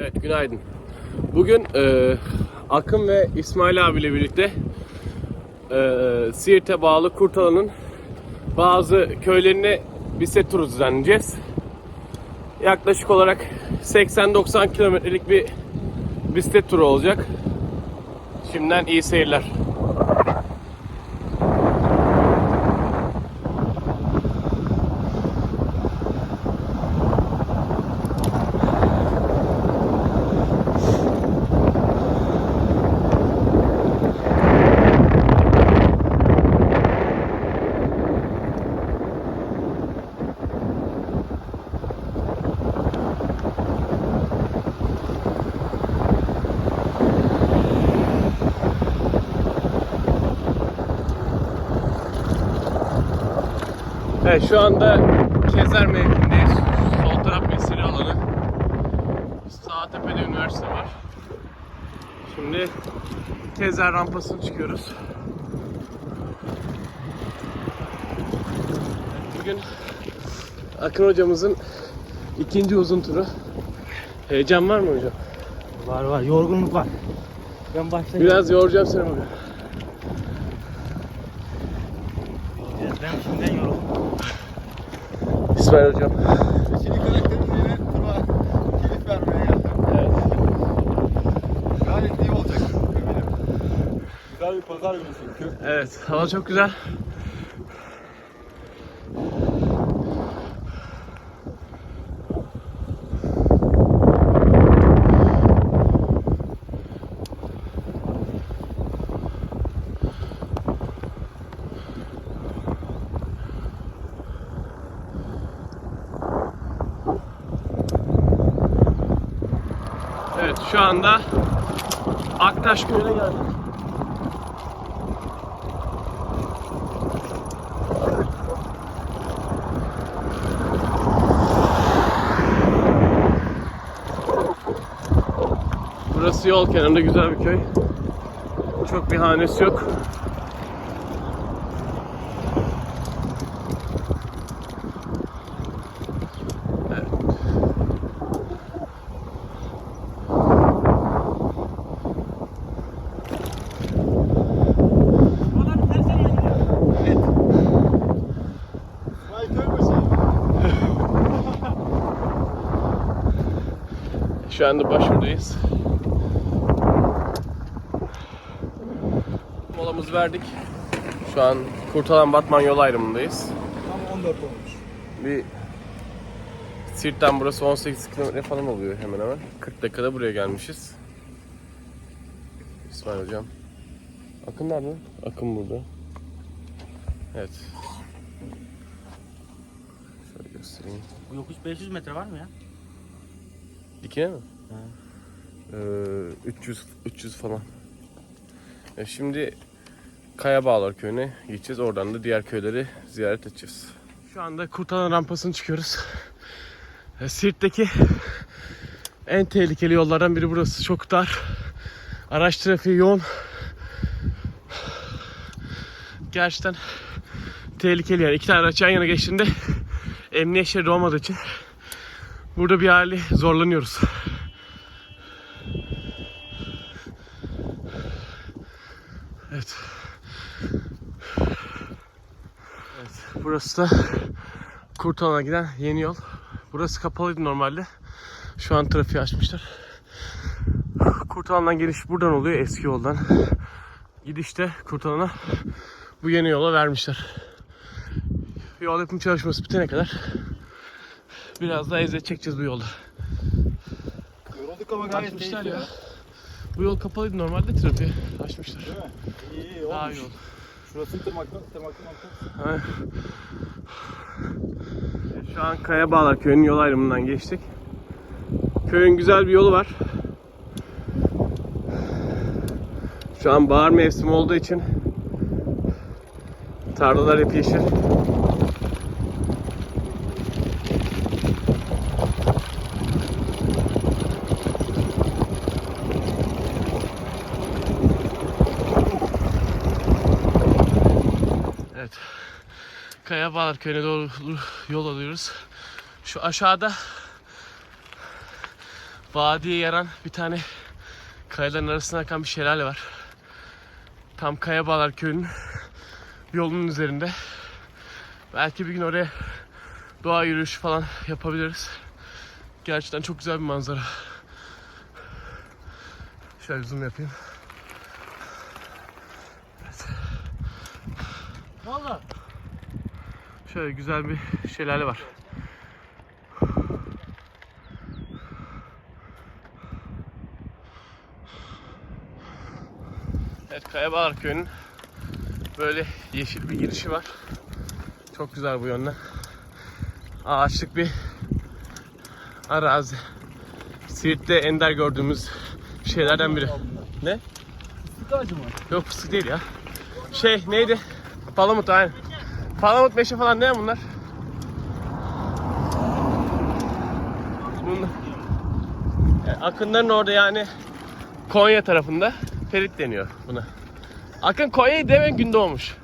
Evet günaydın. Bugün e, Akın ve İsmail abiyle birlikte e, Siirt'e bağlı Kurtalan'ın bazı köylerine bisiklet turu düzenleyeceğiz. Yaklaşık olarak 80-90 kilometrelik bir bisiklet turu olacak. Şimdiden iyi seyirler. Evet şu anda Kezer mevkiindeyiz. Sol taraf mesire alanı. Sağ tepede üniversite var. Şimdi Kezer rampasını çıkıyoruz. Bugün Akın hocamızın ikinci uzun turu. Heyecan var mı hocam? Var var yorgunluk var. Ben başta Biraz yoracağım seni bugün. Ben şimdiden yoruldum. İsmail hocam. Şimdi karakterim yeni turma kilit vermeye geldim. Evet. Gayet iyi olacak eminim. Güzel bir pazar günü çünkü. Evet, hava çok güzel. Evet, şu anda Aktaş Köyü'ne geldik. Burası yol kenarında güzel bir köy. Çok bir hanesi yok. Şu anda başvurdayız. Molamızı verdik. Şu an Kurtalan Batman yol ayrımındayız. Tam 14 olmuş. Bir Sirt'ten burası 18 kilometre falan oluyor hemen hemen. 40 dakikada buraya gelmişiz. İsmail hocam. Akın nerede? Akın burada. Evet. Şöyle göstereyim. Bu yokuş 500 metre var mı ya? Dikine mi? Ee, 300 300 falan. E şimdi Kaya Bağlar köyüne gideceğiz. Oradan da diğer köyleri ziyaret edeceğiz. Şu anda Kurtalan rampasını çıkıyoruz. E, Sirt'teki en tehlikeli yollardan biri burası. Çok dar. Araç trafiği yoğun. Gerçekten tehlikeli yani. İki tane araç yan yana geçtiğinde emniyet şeridi olmadığı için burada bir hali zorlanıyoruz. Evet. Evet. Burası da Kurtalan'a giden yeni yol. Burası kapalıydı normalde. Şu an trafiği açmışlar. Kurtalan'dan geliş buradan oluyor eski yoldan. Gidişte Kurtalan'a bu yeni yola vermişler. Yol yapım çalışması bitene kadar biraz daha eziyet çekeceğiz bu yolda. Yorulduk ama gayet Açmışlar keyifli ya. Bu yol kapalıydı normalde trafiği açmışlar. Değil mi? İyi iyi Daha olmuş. iyi oldu. Şurasını tırmakla tırmakla tırmakla. Ha. Şu an Kaya Bağlar köyünün yol ayrımından geçtik. Köyün güzel bir yolu var. Şu an bahar mevsimi olduğu için tarlalar hep yeşil. Kaya Bağlar Köyü'ne doğru yol alıyoruz. Şu aşağıda vadiye yaran bir tane kayaların arasına akan bir şelale var. Tam Kayabağlar köyünün yolunun üzerinde. Belki bir gün oraya doğa yürüyüşü falan yapabiliriz. Gerçekten çok güzel bir manzara. Şöyle zoom yapayım. Valla. Şöyle güzel bir şelale var. Evet Kayabağlar Köyü'nün böyle yeşil bir girişi var. Çok güzel bu yönden. Ağaçlık bir arazi. Siirt'te ender gördüğümüz şeylerden biri. Ne? Fıstık ağacı mı? Yok fıstık değil ya. Şey neydi? Palamut aynen. Palamut meşe falan ne bunlar? Bunlar. Yani Akınların orada yani Konya tarafında Ferit deniyor buna. Akın Konya'yı demen gün doğmuş.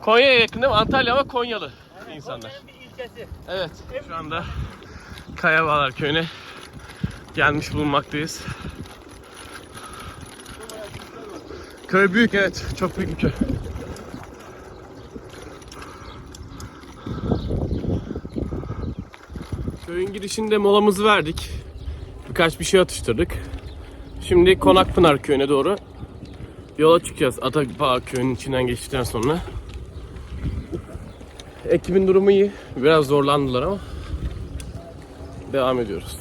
Konya'ya yakın değil mi? Antalya ama Konyalı insanlar. Bir ilçesi. Evet. Şu anda Kayabağlar Köyü'ne gelmiş bulunmaktayız. Köy büyük evet. Çok büyük bir köy. Köyün girişinde molamızı verdik. Birkaç bir şey atıştırdık. Şimdi Konakpınar köyüne doğru yola çıkacağız. Atabağ köyünün içinden geçtikten sonra. Ekibin durumu iyi. Biraz zorlandılar ama devam ediyoruz.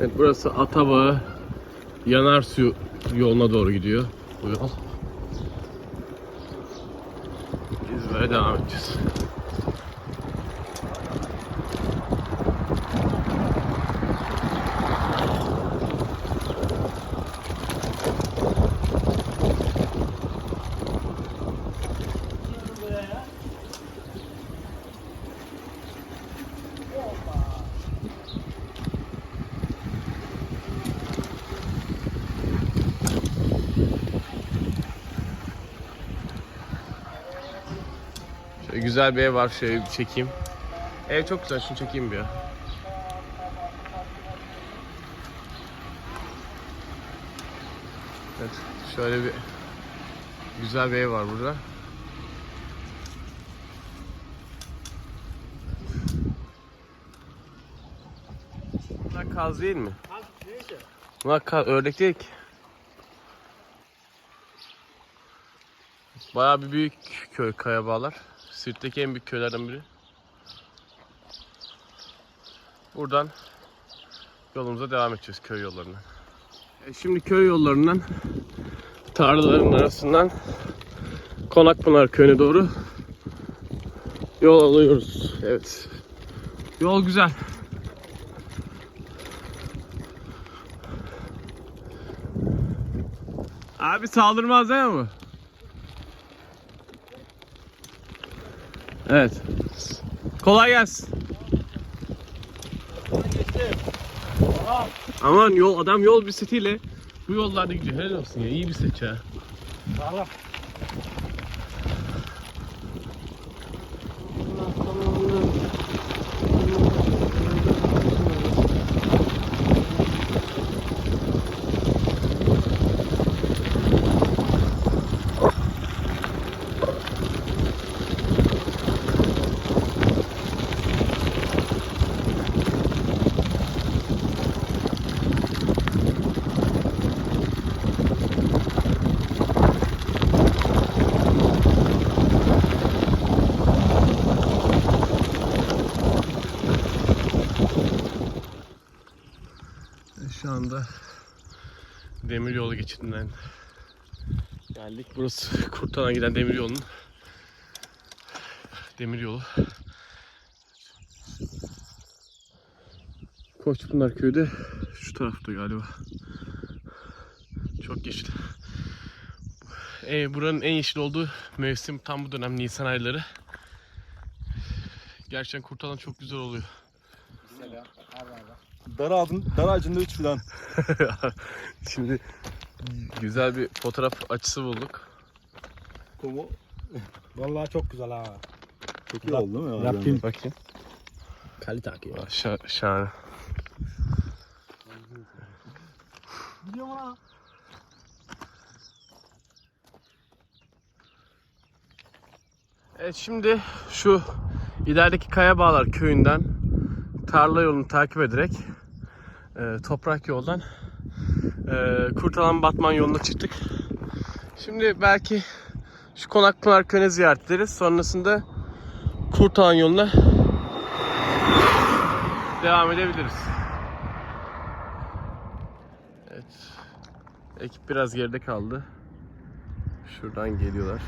Evet burası Atabağ Yanarsu yoluna doğru gidiyor bu yol. Biz böyle devam edeceğiz. Şöyle güzel bir ev var şöyle bir çekeyim. Ev çok güzel şunu çekeyim bir ya. Evet şöyle bir güzel bir ev var burada. Bunlar kaz değil mi? Neyse. Bunlar kaz, ördek değil ki. Bayağı bir büyük köy Kayabağlar. Sirt'teki en büyük köylerden biri. Buradan yolumuza devam edeceğiz köy yollarından. E şimdi köy yollarından tarlaların arasından Konakpınar köyüne doğru yol alıyoruz. Evet. Yol güzel. Abi saldırmaz değil mi bu? Evet. Kolay gelsin. Aman yol adam yol bisikletiyle bu yollarda gidiyor. Helal olsun ya. iyi bisiklet ya. Valla. Şu geçidinden geldik. Burası Kurtalan'a giden demir yolunun demir yolu. Koçpınar köyü de şu tarafta galiba. Çok yeşil. e, buranın en yeşil olduğu mevsim tam bu dönem Nisan ayları. Gerçekten kurtalan çok güzel oluyor. Dar, ağacın, dar ağacında 3 filan. Şimdi güzel bir fotoğraf açısı bulduk. Kumu Vallahi çok güzel ha. çok iyi oldu değil mi? Yapayım. Bakayım. Kalite akıyor. Şa- şahane. Gidiyor mu lan? Evet şimdi şu ilerideki Kaya Bağlar köyünden tarla yolunu takip ederek e, toprak yoldan e, Kurtalan Batman yoluna çıktık. Şimdi belki şu Konakpınar köyüne ziyaret ederiz. Sonrasında Kurtalan yoluna devam edebiliriz. Evet. Ekip biraz geride kaldı. Şuradan geliyorlar.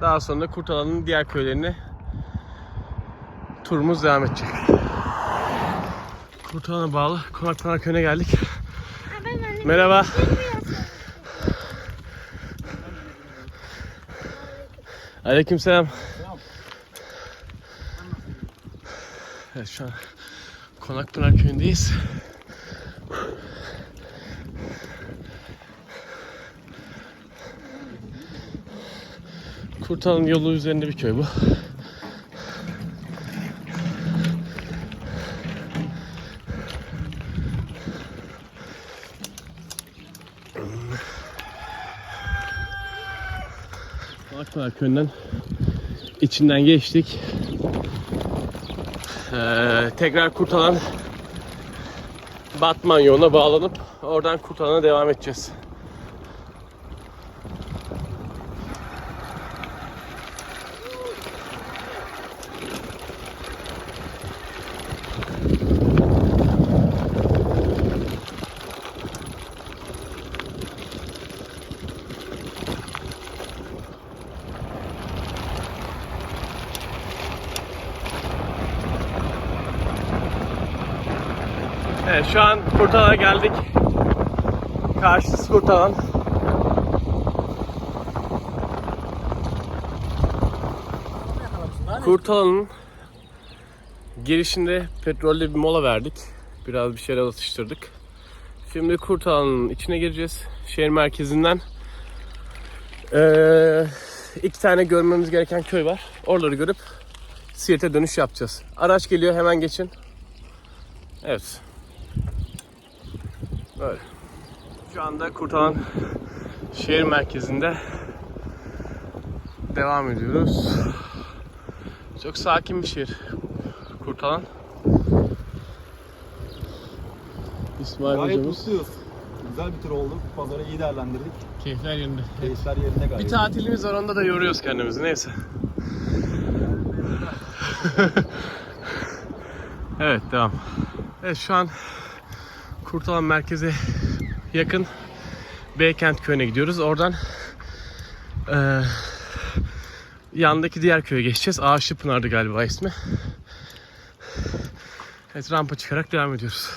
Daha sonra Kurtalan'ın diğer köylerine turumuz devam edecek. Kurtalan'a bağlı Konakpınar köyüne geldik. Merhaba. Aleykümselam. Evet şu an Konakpınar köyündeyiz. Kurtalan yolu üzerinde bir köy bu. Akpınar köyünden içinden geçtik. Ee, tekrar Kurtalan Batman yoluna bağlanıp oradan Kurtalan'a devam edeceğiz. Şu an Kurtalan'a geldik. Karşısı Kurtalan. Kurtalan'ın girişinde petrolde bir mola verdik. Biraz bir şeyler atıştırdık. Şimdi Kurtalan'ın içine gireceğiz. Şehir merkezinden ee, iki tane görmemiz gereken köy var. Oraları görüp Siirt'e dönüş yapacağız. Araç geliyor hemen geçin. Evet. Böyle. Şu anda Kurtalan şehir merkezinde devam ediyoruz. Çok sakin bir şehir. Kurtalan. İsmail Gayet hocamız. mutluyuz. Güzel bir tur oldu. Pazarı iyi değerlendirdik. Keyifler yerinde. Keyifler yerine gayet. Bir tatilimiz var onda da yoruyoruz kendimizi neyse. evet devam. Evet şu an Kurtalan merkeze yakın Beykent köyüne gidiyoruz. Oradan eee yandaki diğer köye geçeceğiz. Ağaçlı Pınar'dı galiba ismi. Evet rampa çıkarak devam ediyoruz.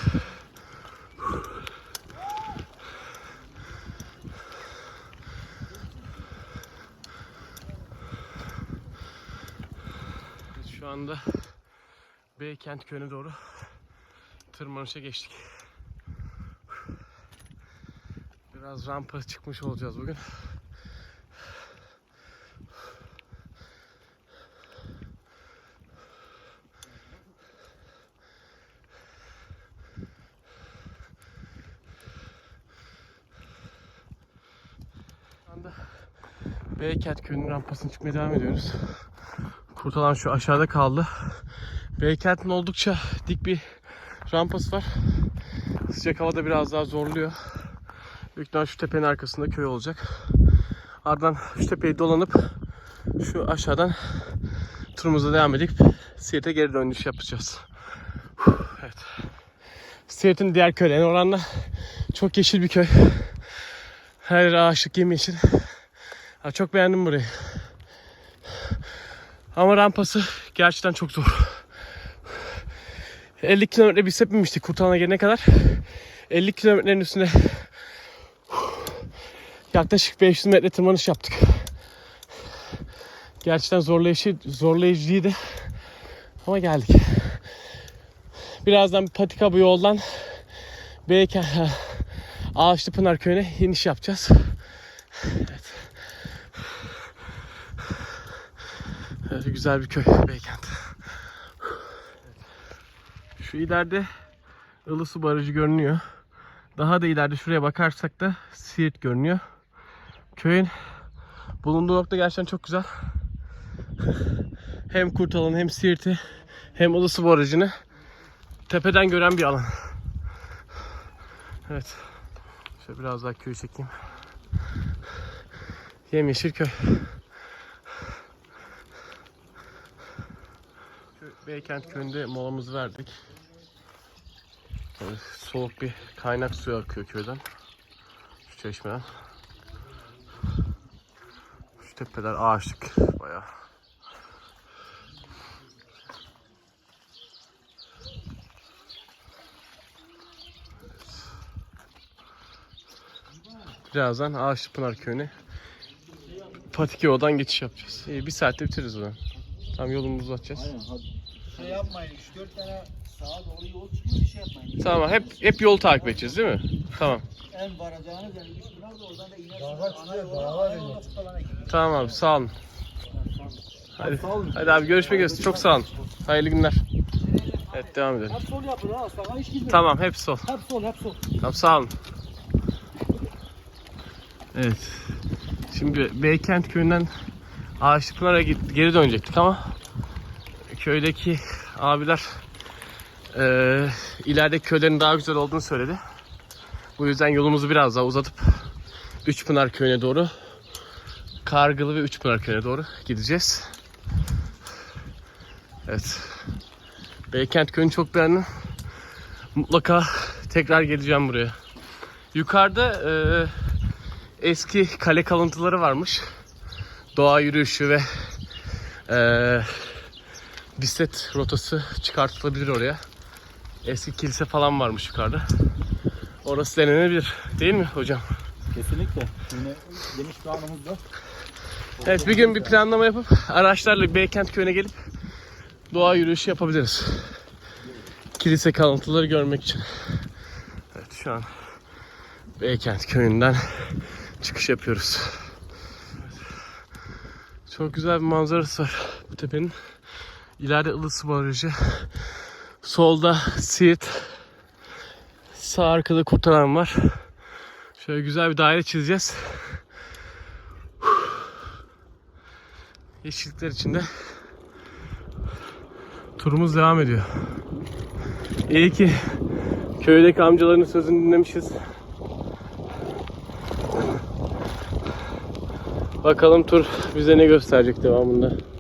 Şu anda Beykent köyüne doğru tırmanışa geçtik. Biraz rampa çıkmış olacağız bugün. Beykent köyünün rampasını çıkmaya devam ediyoruz. Kurtalan şu aşağıda kaldı. Beykent'in oldukça dik bir rampası var. Sıcak havada biraz daha zorluyor. Büyük ihtimal şu tepenin arkasında köy olacak. Ardından şu tepeyi dolanıp şu aşağıdan turumuza devam edip Siirt'e geri dönüş yapacağız. Evet. Siirt'in diğer köylerine oranla çok yeşil bir köy. Her yer ağaçlık yemyeşil. Ha, çok beğendim burayı. Ama rampası gerçekten çok zor. 50 kilometre bicep binmiştik Kurtalan'a gelene kadar. 50 kilometrenin üstünde yaklaşık 500 metre tırmanış yaptık. Gerçekten zorlayıcı, zorlayıcıydı. Ama geldik. Birazdan patika bu yoldan Beyken Ağaçlı Pınar Köyü'ne iniş yapacağız. Evet. Böyle güzel bir köy Beykent. Şu ileride Ilısu Barajı görünüyor. Daha da ileride şuraya bakarsak da Siirt görünüyor. Köyün bulunduğu nokta gerçekten çok güzel. Hem Kurtalan'ı hem Siirt'i hem Ilısu Barajı'nı tepeden gören bir alan. Evet. Şöyle biraz daha köyü çekeyim. Yemyeşil köy. Beykent köyünde molamızı verdik. Böyle soğuk bir kaynak suyu akıyor köyden. Şu çeşmeden. Tepeler ağaçlık bayağı. Birazdan Ağaçlı Pınar Köyü'ne Patikeo'dan geçiş yapacağız. İyi, bir saatte bitiririz o zaman. Tam yolumuzu uzatacağız. Şey yapmayın 3-4 tane sağa doğru yol çıkıyor bir şey yapmayın. Tamam hep hep yol takip edeceğiz değil mi? Tamam. En varacağınız yani 3 pınar da oradan da inersiniz. Dağa çıkıyor, dağa iniyor. Tamam abi sağ olun. Hadi, hadi abi görüşmek üzere. Çok sağ olun. Hayırlı günler. Evet devam edelim. Hep sol yapın ha. Sağa hiç gitmeyin. Tamam hep sol. Hep sol hep sol. Tamam sağ olun. Evet. Şimdi Beykent köyünden Ağaçlıpınar'a git- geri dönecektik ama köydeki abiler eee ileride köylerin daha güzel olduğunu söyledi. Bu yüzden yolumuzu biraz daha uzatıp Üçpınar köyüne doğru Kargılı ve Üçpınar köyüne doğru gideceğiz. Evet. Beykent köyünü çok beğendim. Mutlaka tekrar geleceğim buraya. Yukarıda eee, eski kale kalıntıları varmış. Doğa yürüyüşü ve eee bisiklet rotası çıkartılabilir oraya. Eski kilise falan varmış yukarıda. Orası denenebilir. Değil mi hocam? Kesinlikle. Yine geniş bir alanımız var. Evet bir gün bir planlama yapıp araçlarla Beykent köyüne gelip doğa yürüyüşü yapabiliriz. Kilise kalıntıları görmek için. Evet şu an Beykent köyünden çıkış yapıyoruz. Çok güzel bir manzarası var bu tepenin. İleride Ilısı Barajı. Solda Siirt. Sağ arkada Kurtalan var. Şöyle güzel bir daire çizeceğiz. yeşillikler içinde turumuz devam ediyor. İyi ki köydeki amcaların sözünü dinlemişiz. Bakalım tur bize ne gösterecek devamında.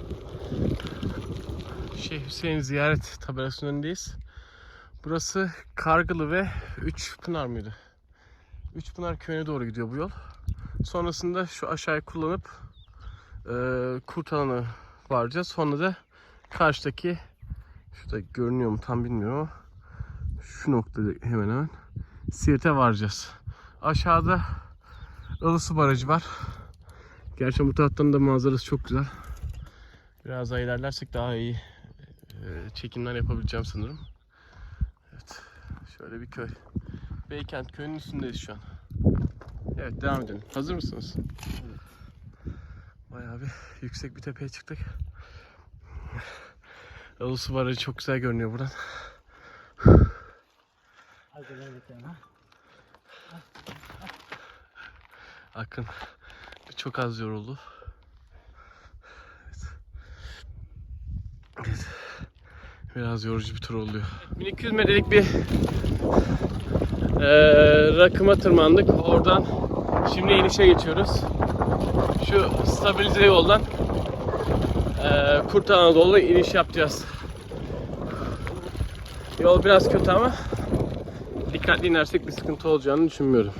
Hüseyin ziyaret tabelasının önündeyiz. Burası Kargılı ve Üç Pınar mıydı? Üç Pınar köyüne doğru gidiyor bu yol. Sonrasında şu aşağıyı kullanıp e, Kurtalan'a varacağız. Sonra da karşıdaki şurada görünüyor mu tam bilmiyorum ama şu noktada hemen hemen Siirt'e varacağız. Aşağıda Ilısu Barajı var. Gerçi bu taraftan da manzarası çok güzel. Biraz daha ilerlersek daha iyi çekimler yapabileceğim sanırım. Evet. Şöyle bir köy. Beykent köyünün üstündeyiz şu an. Evet devam edelim. Hazır mısınız? Bayağı bir yüksek bir tepeye çıktık. Ulusu Barajı çok güzel görünüyor buradan. Akın çok az yoruldu. Evet. Evet. Biraz yorucu bir tur oluyor. 1200 metrelik bir eee rakıma tırmandık. Oradan şimdi inişe geçiyoruz. Şu stabilize yoldan eee Kurtalan'a doğru iniş yapacağız. Yol biraz kötü ama dikkatli inersek bir sıkıntı olacağını düşünmüyorum.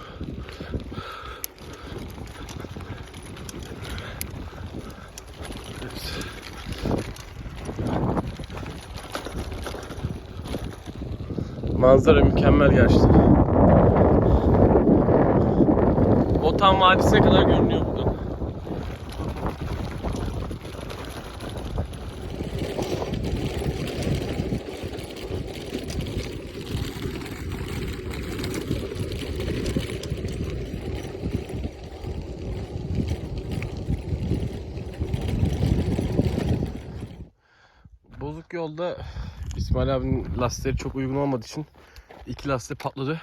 Manzara mükemmel gerçekten. Botan Vadisi'ne kadar görünüyor buradan. Bozuk yolda İsmail abinin lastikleri çok uygun olmadığı için iki lastik patladı.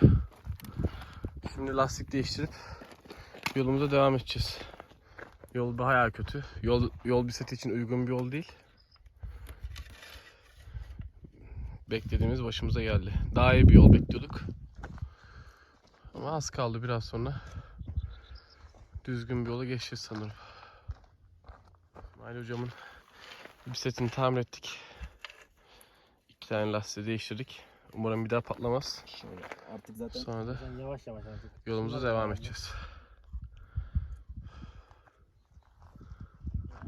Şimdi lastik değiştirip yolumuza devam edeceğiz. Yol bayağı kötü. Yol yol bisikleti için uygun bir yol değil. Beklediğimiz başımıza geldi. Daha iyi bir yol bekliyorduk. Ama az kaldı biraz sonra. Düzgün bir yola geçeceğiz sanırım. İsmail hocamın bisikletini tamir ettik. Tane lastiği değiştirdik. Umarım bir daha patlamaz. Şöyle artık zaten Sonra da sen yavaş yavaş artık. yolumuza devam edeceğiz.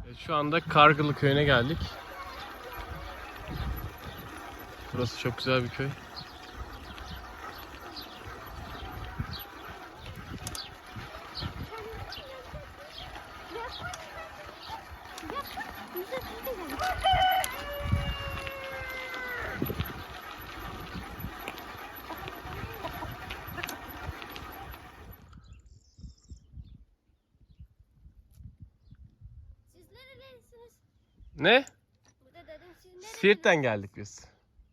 Evet, şu anda Kargılı köyüne geldik. Burası çok güzel bir köy. Siirt'ten geldik biz.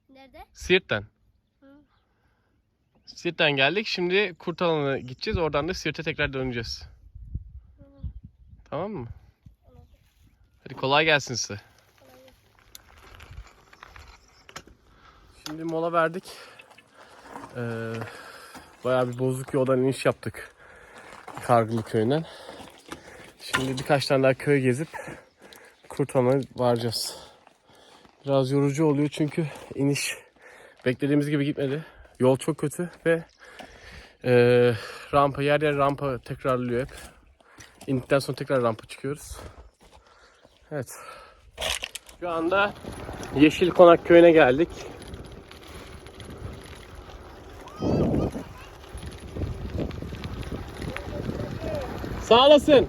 Nerede? Siirt'ten. Hı. Siirt'ten geldik. Şimdi Kurtalan'a gideceğiz. Oradan da Siirt'e tekrar döneceğiz. Hı. Tamam mı? Tamam. Hadi kolay gelsin size. Kolay gelsin. Şimdi mola verdik. Ee, bayağı bir bozuk yoldan iniş yaptık. Kargılı köyünden. Şimdi birkaç tane daha köy gezip Kurtalan'a varacağız. Biraz yorucu oluyor çünkü iniş beklediğimiz gibi gitmedi. Yol çok kötü ve e, rampa yer yer rampa tekrarlıyor hep. İndikten sonra tekrar rampa çıkıyoruz. Evet. Şu anda Yeşil Konak köyüne geldik. Sağ olasın.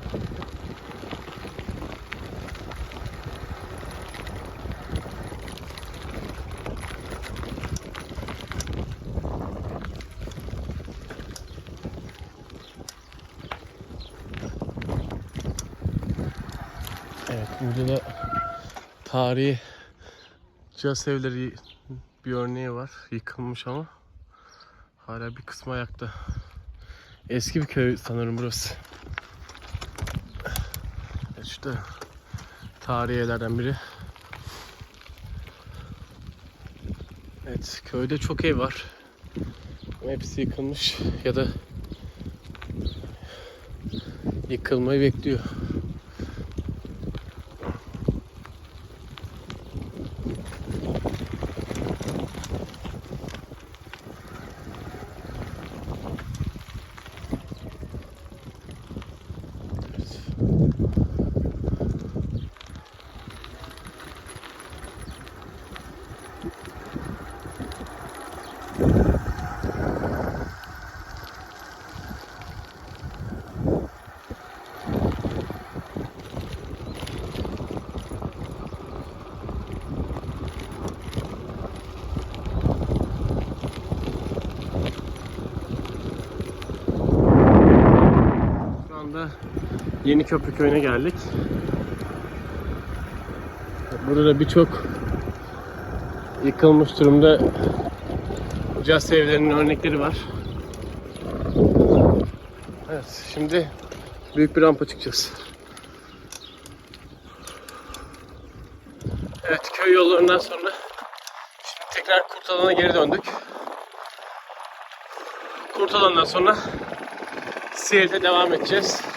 Evet burada da tarihi caz evleri bir örneği var. Yıkılmış ama hala bir kısmı ayakta. Eski bir köy sanırım burası. İşte tarihi evlerden biri. Evet köyde çok ev var. Hepsi yıkılmış ya da yıkılmayı bekliyor. Şu anda Yeni Köprü köyüne geldik. Burada birçok yıkılmış durumda caz evlerinin örnekleri var. Evet, şimdi büyük bir rampa çıkacağız. Evet, köy yollarından sonra şimdi tekrar Kurtalan'a geri döndük. Kurtalan'dan sonra Siirt'e devam edeceğiz.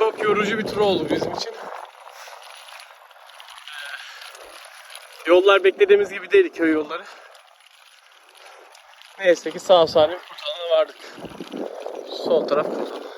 Çok yorucu bir tur oldu bizim için. Yollar beklediğimiz gibi değil köy yolları. Neyse ki sağ salim Kurtalan'a vardık. Sol taraf Kurtalan.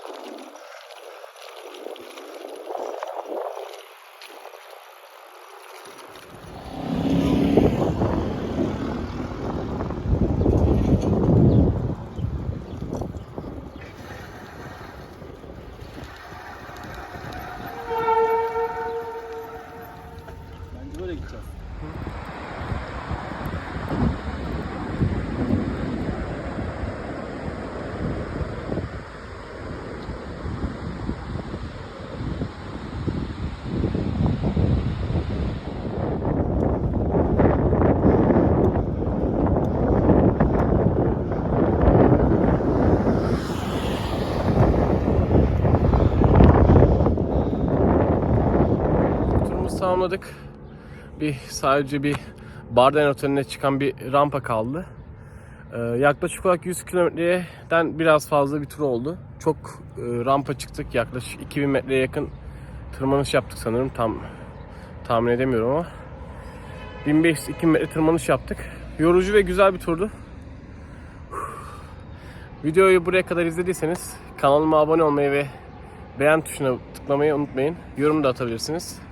Tamamladık. Bir sadece bir Barden Oteli'ne çıkan bir rampa kaldı. Ee, yaklaşık olarak 100 kilometreden biraz fazla bir tur oldu. Çok e, rampa çıktık. Yaklaşık 2000 metreye yakın tırmanış yaptık sanırım. Tam tahmin edemiyorum ama. 1500-2000 metre tırmanış yaptık. Yorucu ve güzel bir turdu. Videoyu buraya kadar izlediyseniz kanalıma abone olmayı ve beğen tuşuna tıklamayı unutmayın. Yorum da atabilirsiniz.